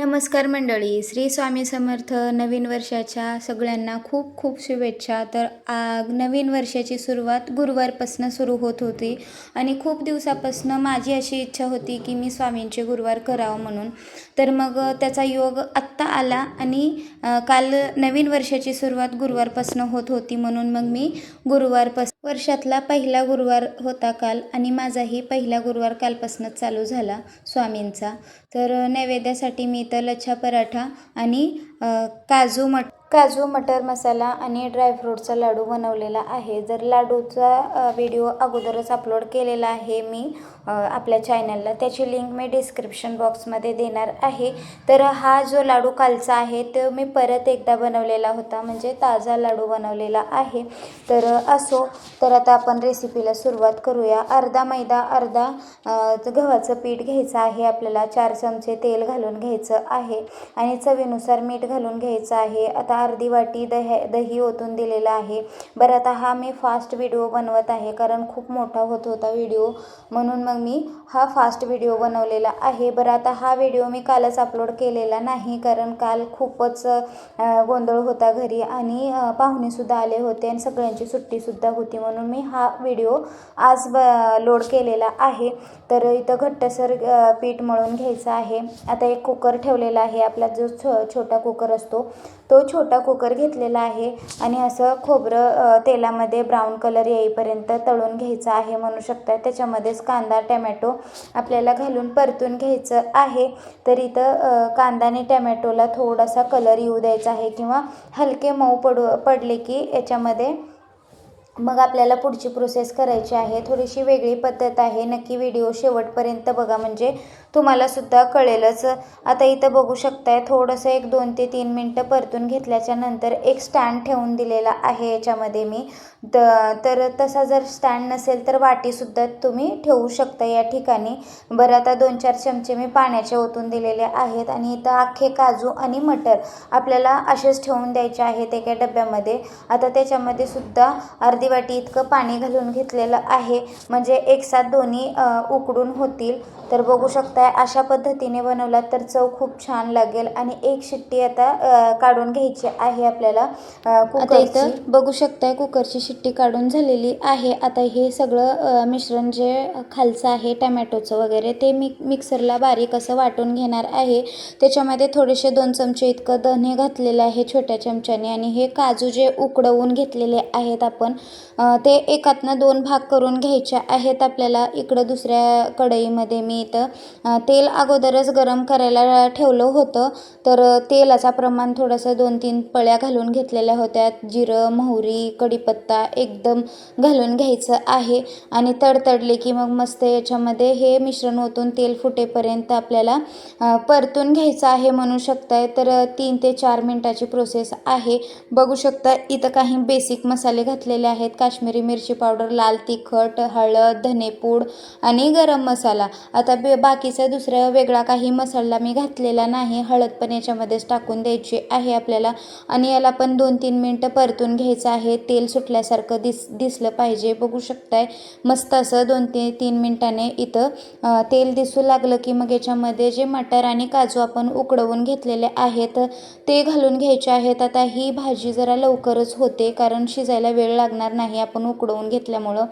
नमस्कार मंडळी श्री स्वामी समर्थ नवीन वर्षाच्या सगळ्यांना खूप खूप शुभेच्छा. तर आ नवीन वर्षाची सुरुवात गुरुवारपासून सुरू होत होती आणि खूप दिवसापासून माझी अशी इच्छा होती की मी स्वामींचे गुरुवार करावं म्हणून. तर मग त्याचा योग आत्ता आला आणि काल नवीन वर्षाची सुरुवात गुरुवारपासून होत होती म्हणून मग मी गुरुवारपास वर्षातला पहिला गुरुवार होता काल आणि माझाही पहिला गुरुवार कालपासूनच चालू झाला स्वामींचा. तर नैवेद्यासाठी मी इथं लच्छा पराठा आणि काजू मट काजू मटर मसाला आणि ड्रायफ्रूटचा लाडू बनवलेला आहे. जर लाडूचा व्हिडिओ अगोदरच अपलोड केलेला आहे मी आपल्या चॅनलला त्याची लिंक मी डिस्क्रिप्शन बॉक्समध्ये देणार आहे. तर हा जो लाडू कालचा आहे तो मी परत एकदा बनवलेला होता म्हणजे ताजा लाडू बनवलेला आहे. तर असो तर आता आपण रेसिपीला सुरुवात करूया. अर्धा मैदा अर्धा गव्हाचं पीठ घ्यायचं आहे. आपल्याला चार चमचे तेल घालून घ्यायचं आहे. आणि चवीनुसार मीठ घालून घ्यायचं आहे. आता अर्धी वाटी दह्या दही ओतून दिलेलं आहे. बरं आता हा मी फास्ट व्हिडिओ बनवत आहे कारण खूप मोठा होत होता व्हिडिओ म्हणून मग मी हा फास्ट व्हिडिओ बनवलेला आहे. बरं आता हा व्हिडिओ मी कालच अपलोड केलेला नाही कारण काल खूपच गोंधळ होता घरी आणि पाहुणेसुद्धा आले होते आणि सगळ्यांची सुट्टीसुद्धा होती. म्हणून मी हा व्हिडिओ आज ब लोड केलेला आहे. तर इथं घट्टसर पीठ मळून घ्यायचं आहे. आता एक कुकर ठेवलेला आहे. आपला जो छो छोटा कुकर असतो तो छोटा कुकर घेतलेला आहे आणि असं खोबरं तेलामध्ये ब्राऊन कलर येईपर्यंत तळून घ्यायचं आहे म्हणू शकता त्याच्यामध्येच कांदा टमॅटो आपल्याला घालून परतून घ्यायचं आहे. तर इथं कांदा आणि टमॅटोला थोडासा कलर येऊ द्यायचा आहे किंवा हलके मऊ पडू पडले की याच्यामध्ये मग आपल्याला पुढची प्रोसेस करायची आहे. थोडीशी वेगळी पद्धत आहे. नक्की व्हिडिओ शेवटपर्यंत बघा. म्हणजे तुम्हाला सुद्धा कळेलच. आता इथं बघू शकताय थोडंसं एक दोन ते तीन मिनटं परतून घेतल्याच्या नंतर एक स्टँड ठेवून दिलेला आहे याच्यामध्ये मी. त तर तसा जर स्टँड नसेल तर वाटीसुद्धा तुम्ही ठेवू शकता या ठिकाणी. बरं आता दोन चार चमचे मी पाण्याचे ओतून दिलेले आहेत आणि इथं अख्खे काजू आणि मटर आपल्याला असेच ठेवून द्यायचे आहेत एका डब्यामध्ये. आता त्याच्यामध्ये सुद्धा अर्धी वाटी इतकं पाणी घालून घेतलेलं आहे. म्हणजे एक साथ दोन्ही उकडून होतील. तर बघू शकता शकताय अशा पद्धतीने बनवलात तर चव खूप छान लागेल आणि एक शिट्टी आता काढून घ्यायची आहे आपल्याला कुकरची. बघू शकताय कुकरची शिट्टी काढून झालेली आहे. आता हे सगळं मिश्रण जे खालचं आहे टमॅटोचं वगैरे ते मी मिक्सरला बारीक असं वाटून घेणार आहे. त्याच्यामध्ये थोडेसे दोन चमचे इतकं धने घातलेलं आहे छोट्या चमच्याने आणि हे काजू जे उकडवून घेतलेले आहेत आपण ते एकातनं दोन भाग करून घ्यायचे आहेत. आपल्याला इकडं दुसऱ्या कढईमध्ये मी इथं तेल अगोदरच गरम करायला ठेवलं होतं. तर तेलाचा प्रमाण थोडंसं दोन तीन पळ्या घालून घेतलेल्या होत्या. जिरं मोहरी कढीपत्ता एकदम घालून घ्यायचं आहे. आणि तडतडले की मग मस्त याच्यामध्ये हे मिश्रण ओतून तेल फुटेपर्यंत आपल्याला परतून घ्यायचं आहे म्हणू शकताय. तर तीन ते चार मिनटाची प्रोसेस आहे. बघू शकता इथं काही बेसिक मसाले घातलेले आहेत. काश्मीरी मिरची पावडर लाल तिखट हळद धनेपूड आणि गरम मसाला. आता बे बाकीचं दुसरा वेगळा काही मसाला मी घातलेला नाही. हळद पण याच्यामध्येच टाकून द्यायची आहे आपल्याला. आणि याला पण दोन तीन मिनटं परतून घ्यायचं आहे. तेल सुटल्यासारखं दिस दिसलं पाहिजे. बघू शकताय. मस्त असं दोन ते तीन मिनटाने इथं तेल दिसू लागलं की मग याच्यामध्ये जे मटर आणि काजू आपण उकडवून घेतलेले आहेत ते घालून घ्यायचे आहेत. आता ही भाजी जरा लवकरच होते कारण शिजायला वेळ लागणार नाही आपण उकडवून घेतल्यामुळं.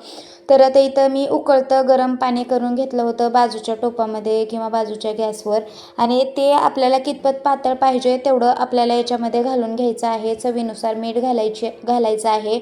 तर आता इथं मी उकळतं गरम पाणी करून घेतलं होतं बाजूच्या टोपामध्ये. किंवा बाजूच्या गॅसवर. आणि ते आपल्याला कितपत पातळ पाहिजे तेवढं आपल्याला याच्यामध्ये घालून घ्यायचं आहे. चवीनुसार मीठ घालायचे घालायचं आहे.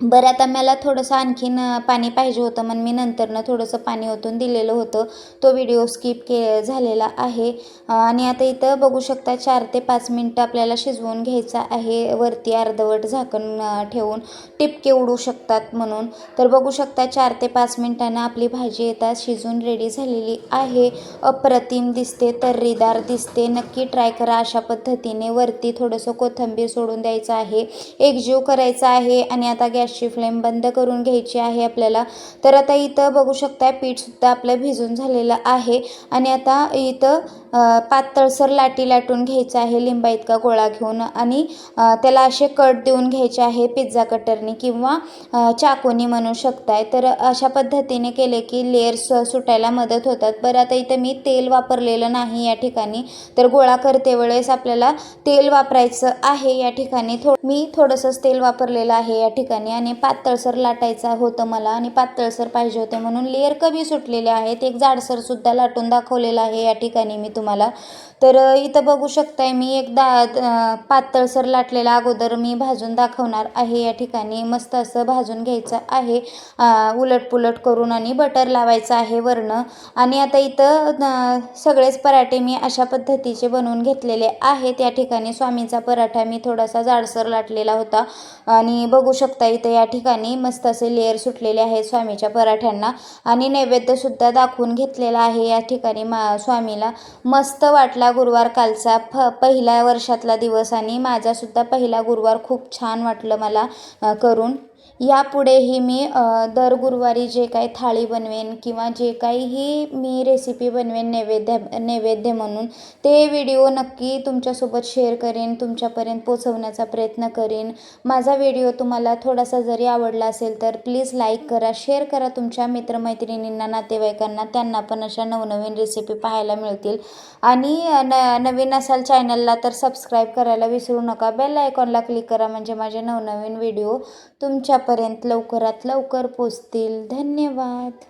बरं आता मला थोडंसं आणखीन पाणी पाहिजे होतं मग मी नंतरनं थोडंसं पाणी ओतून दिलेलं होतं. तो व्हिडिओ स्किप के झालेला आहे. आणि आता इथं बघू शकता चार ते पाच मिनटं आपल्याला शिजवून घ्यायचा आहे. वरती अर्धवट झाकण ठेवून टिपके उडू शकतात म्हणून. तर बघू शकता चार ते पाच मिनटानं आपली भाजी येतात शिजून रेडी झालेली आहे. अप्रतिम दिसते तर्रीदार दिसते. नक्की ट्राय करा अशा पद्धतीने. वरती थोडंसं कोथिंबीर सोडून द्यायचं आहे. एकजीव करायचा आहे. आणि आता गॅसची फ्लेम बंद करून घ्यायची आहे आपल्याला. तर आता इथं बघू शकता पीठसुद्धा आपलं भिजून झालेलं आहे. आणि आता इथं पातळसर लाटी लाटून घ्यायचं आहे लिंबा इतका गोळा घेऊन आणि त्याला असे कट देऊन घ्यायचे आहे पिझ्झा कटरनी किंवा चाकूनी म्हणू शकताय. तर अशा पद्धतीने केले की लेअर्स सुटायला मदत होतात. बरं आता इथं मी तेल वापरलेलं नाही या ठिकाणी. तर गोळा करते वेळेस आपल्याला तेल वापरायचं आहे या ठिकाणी. थो मी थोडंसंच तेल वापरलेलं आहे या ठिकाणी आणि पातळसर लाटायचं होतं मला आणि पातळसर पाहिजे होते म्हणून लेअर कमी सुटलेले आहेत. एक जाडसरसुद्धा लाटून दाखवलेलं आहे या ठिकाणी मी तुम्हाला. तर इथं बघू शकताय मी एक दा पातळसर लाटलेला अगोदर मी भाजून दाखवणार आहे. या ठिकाणी मस्त असं भाजून घ्यायचं आहे. उलटपुलट करून आणि बटर लावायचं आहे वरणं आणि आता इथं सगळेच पराठे मी अशा पद्धतीचे बनवून घेतलेले आहेत. या ठिकाणी स्वामीचा पराठा मी थोडासा जाडसर लाटलेला होता. आणि बघू शकता इथं या ठिकाणी मस्त असे लेअर सुटलेले आहेत स्वामीच्या पराठ्यांना. आणि नैवेद्यसुद्धा दाखवून घेतलेला आहे या ठिकाणी मा स्वामीला. मस्त वाटला गुरुवार कालचा. फ पहिल्या वर्षातला दिवस आणि माझासुद्धा पहिला गुरुवार खूप छान वाटलं मला करून. यापुढेही मी दर गुरुवारी जे काही थाळी बनवेन किंवा जे काहीही मी रेसिपी बनवेन नैवेद्य नैवेद्य म्हणून ते व्हिडिओ नक्की तुमच्यासोबत शेअर करेन तुमच्यापर्यंत पोचवण्याचा प्रयत्न करेन. माझा व्हिडिओ तुम्हाला थोडासा जरी आवडला असेल तर प्लीज लाईक करा शेअर करा तुमच्या मित्रमैत्रिणींना नातेवाईकांना त्यांना पण अशा नवनवीन रेसिपी पाहायला मिळतील. आणि न नवीन असाल चॅनलला तर सबस्क्राईब करायला विसरू नका. बेल आयकॉनला क्लिक करा म्हणजे माझे नवनवीन व्हिडिओ तुमच्यापर्यंत लवकरात लवकर पोचतील. धन्यवाद.